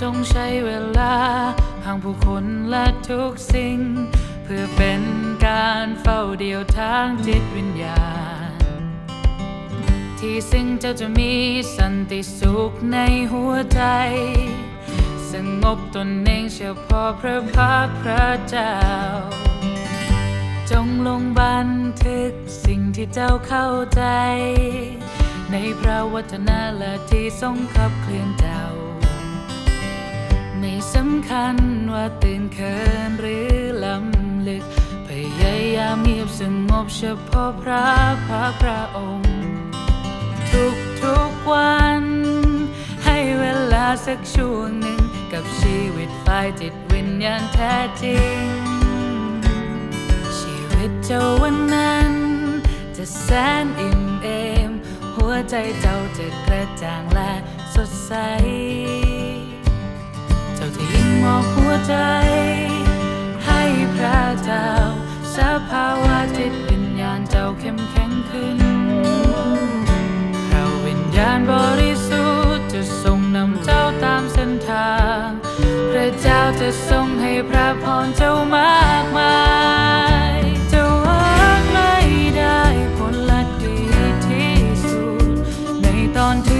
จงใช้เวลา ห่างผู้คนและทุกสิ่ง เพื่อเป็นการเฝ้าเดียวทางจิตวิญญาณ ที่ซึ่งเจ้าจะมีสันติสุขในหัวใจ สงบตนเองเฉพาะพระพักพระเจ้า จงลงบันทึกสิ่งที่เจ้าเข้าใจ ในพระวจนะและที่ทรงขับเคลื่อนเจ้าไม่ สำคัญว่าตื่นเคินหรือลำลึก พยายามเงียบสงบเฉพาะพระพร์พระองค์ ทุกทุกวัน ให้เวลาสักช่วงหนึ่งกับชีวิตฝ่ายจิตวิญญาณแท้จริง ชีวิตเจ้าวันนั้น จะแสนอิ่มเอม หัวใจเจ้าจะกระจ่างและสดใส ใจ ให้พระเจ้าสภาวะจิตวิญญาณเจ้าเข้มแข็งขึ้นพระวิญญาณบริสุทธิ์จะทรงนำเจ้าตามเส้นทาง พระเจ้าจะทรงให้พระพรเจ้ามากมายเจะวางไม่ได้ผลลัพธ์ดีที่สุดในตอนที่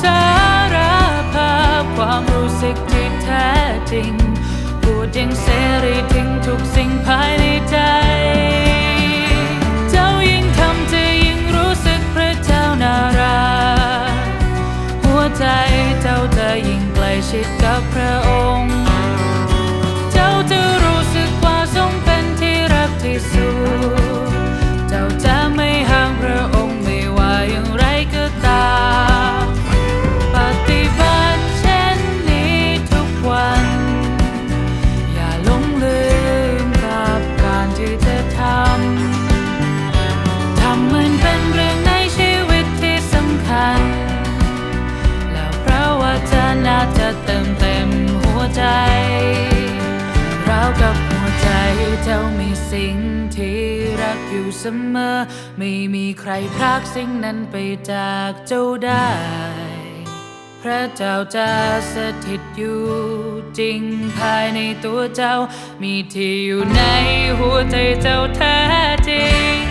สารภาพความรู้สึกที่แท้จริง พูดอย่งเสรีทิ้งทุกสิ่งภายในใจ เจ้ายิ่งทำจะยิ่งรู้สึกพระเจ้าน่ารักหัวใจเจ้าจะยิ่งใกล้ชิดกับพระองค์ จนะจะเติมเต็มหัวใจราวกับหัวใจเจ้ามีสิ่งที่รักอยู่เสมอ ไม่มีใครพรากสิ่งนั้นไปจากเจ้าได้ พระเจ้าจะสถิตอยู่จริงภายในตัวเจ้า มีที่อยู่ในหัวใจเจ้าแท้จริง